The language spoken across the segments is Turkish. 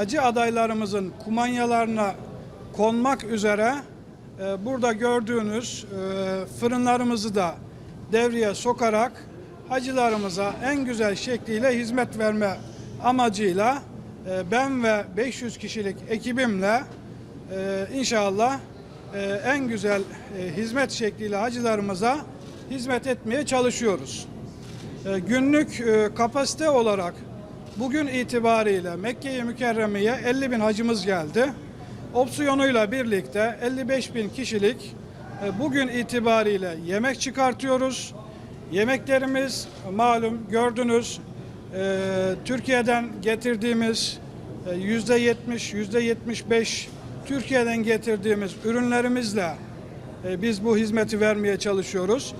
hacı adaylarımızın kumanyalarına konmak üzere e, burada gördüğünüz e, fırınlarımızı da devreye sokarak hacılarımıza en güzel şekliyle hizmet verme amacıyla e, ben ve 500 kişilik ekibimle e, inşallah e, en güzel e, hizmet şekliyle hacılarımıza hizmet etmeye çalışıyoruz. E, Günlük e, kapasite olarak bugün itibariyle Mekke-i Mükerreme'ye 50 bin hacımız geldi. Opsiyonuyla birlikte 55 bin kişilik e, bugün itibariyle yemek çıkartıyoruz. Yemeklerimiz malum gördünüz e, Türkiye'den getirdiğimiz e, yüzde 70, yüzde 75 Türkiye'den getirdiğimiz ürünlerimizle biz bu hizmeti vermeye çalışıyoruz.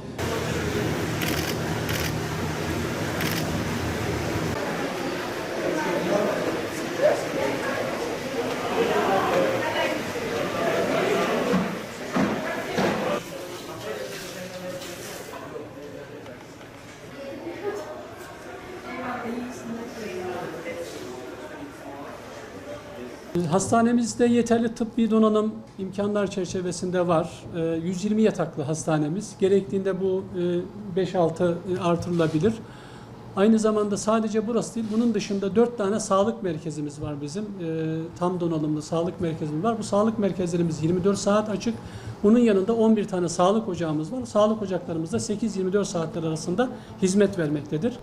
Hastanemizde yeterli tıbbi donanım imkanlar çerçevesinde var. Ee, 120 yataklı hastanemiz. Gerektiğinde bu e, 5-6 artırılabilir. Aynı zamanda sadece burası değil, bunun dışında 4 tane sağlık merkezimiz var bizim. Ee, Tam donanımlı sağlık merkezimiz var. Bu sağlık merkezlerimiz 24 saat açık. Bunun yanında 11 tane sağlık ocağımız var. Sağlık ocaklarımız da 8-24 saatler arasında hizmet vermektedir.